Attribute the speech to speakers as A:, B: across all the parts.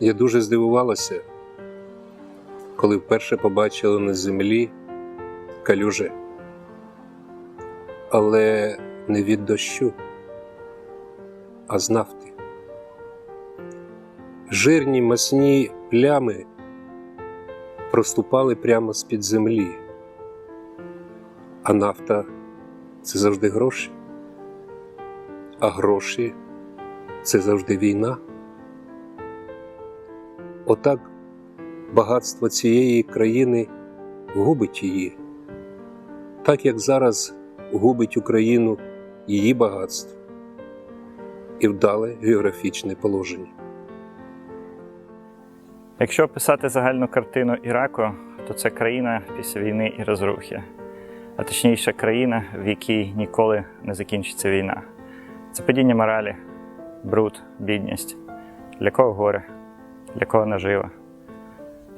A: Я дуже здивувалася, коли вперше побачила на землі калюжи, але не від дощу, а з нафти. Жирні масні плями проступали прямо з-під землі, а нафта це завжди гроші, а гроші це завжди війна. Отак багатство цієї країни губить її, так як зараз губить Україну її багатство і вдале географічне положення.
B: Якщо описати загальну картину Іраку, то це країна після війни і розрухи, а точніше країна, в якій ніколи не закінчиться війна. Це падіння моралі, бруд, бідність, для кого горе, для кого нажива.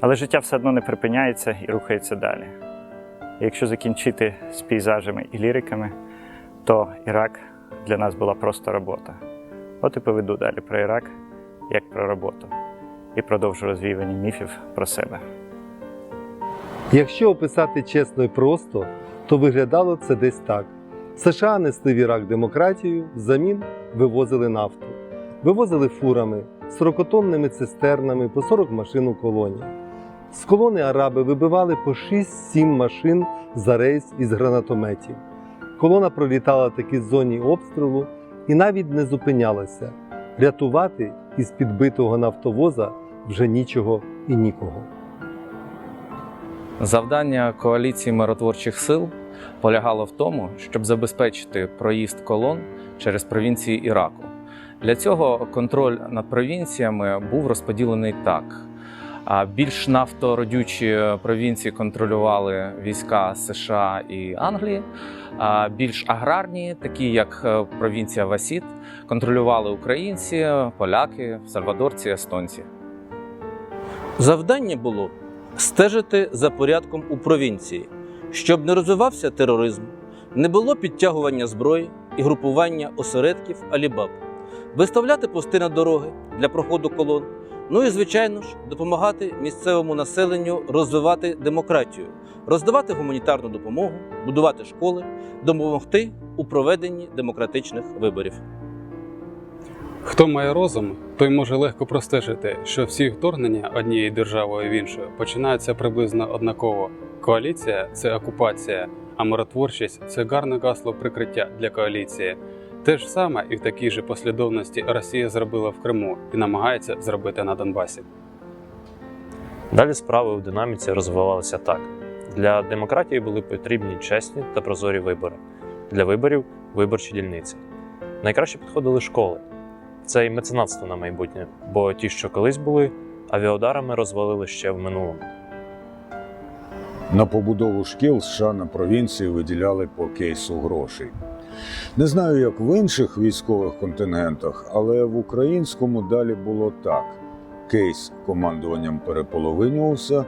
B: Але життя все одно не припиняється і рухається далі. І якщо закінчити з пейзажами і ліриками, то Ірак для нас була просто робота. От і поведу далі про Ірак як про роботу і продовжу розвіювання міфів про себе.
C: Якщо описати чесно і просто, то виглядало це десь так: США несли в Ірак демократію, взамін вивозили нафту, вивозили фурами, 40-тонними цистернами по 40 машин у колоні. З колони араби вибивали по 6-7 машин за рейс із гранатометів. Колона пролітала такі зоні обстрілу і навіть не зупинялася. Рятувати із підбитого нафтовоза вже нічого і нікого.
D: Завдання коаліції миротворчих сил полягало в тому, щоб забезпечити проїзд колон через провінції Іраку. Для цього контроль над провінціями був розподілений так: більш нафтородючі провінції контролювали війська США і Англії, а більш аграрні, такі як е, провінція Васіт, контролювали українці, поляки, сальвадорці, естонці.
E: Завдання було стежити за порядком у провінції, щоб не розвивався тероризм, не було підтягування зброї і групування осередків Алібаб, виставляти пости на дороги для проходу колон. Ну і звичайно ж допомагати місцевому населенню розвивати демократію, роздавати гуманітарну допомогу, будувати школи, допомогти у проведенні демократичних виборів.
F: Хто має розум, той може легко простежити, що всі вторгнення однією державою в іншу починаються приблизно однаково. Коаліція це окупація, а миротворчість це гарне гасло прикриття для коаліції. Те ж саме і в такій же послідовності Росія зробила в Криму і намагається зробити на Донбасі.
G: Далі справи у динаміці розвивалися так: для демократії були потрібні чесні та прозорі вибори, для виборів виборчі дільниці. Найкраще підходили школи. Це і меценатство на майбутнє, бо ті, що колись були, авіаударами розвалили ще в минулому.
H: На побудову шкіл США на провінції виділяли по кейсу грошей. Не знаю, як в інших військових контингентах, але в українському далі було так: кейс командуванням переполовинювався,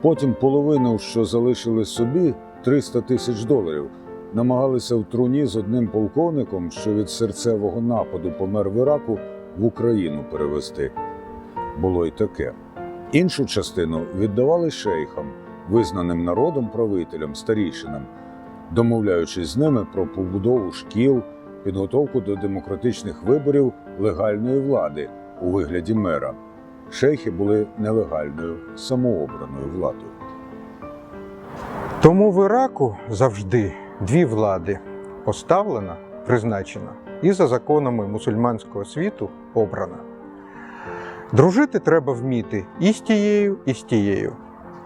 H: потім половину, що залишили собі, 300 тисяч доларів, намагалися в труні з одним полковником, що від серцевого нападу помер в Іраку, в Україну перевести. Було й таке. Іншу частину віддавали шейхам, визнаним народом правителям, старійшинам, домовляючись з ними про побудову шкіл, підготовку до демократичних виборів легальної влади у вигляді мера. Шейхи були нелегальною самообраною владою.
I: Тому в Іраку завжди дві влади поставлена, призначена і за законами мусульманського світу обрана. Дружити треба вміти і з тією, і з тією.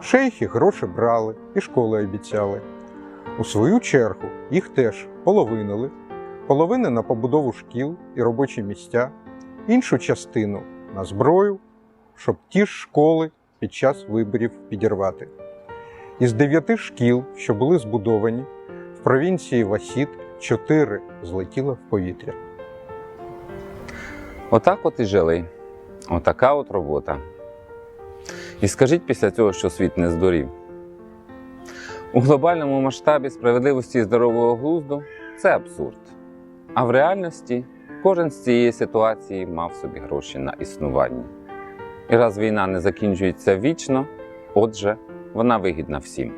I: Шейхи гроші брали і школи обіцяли. У свою чергу їх теж половинили, половини на побудову шкіл і робочі місця, іншу частину на зброю, щоб ті ж школи під час виборів підірвати. Із дев'яти шкіл, що були збудовані, в провінції Васіт чотири злетіло в повітря.
J: Отак от і жили. Отака от робота. І скажіть після цього, що світ не здурів. У глобальному масштабі справедливості і здорового глузду це абсурд. А в реальності кожен з цієї ситуації мав собі гроші на існування. І раз війна не закінчується вічно, отже, вона вигідна всім.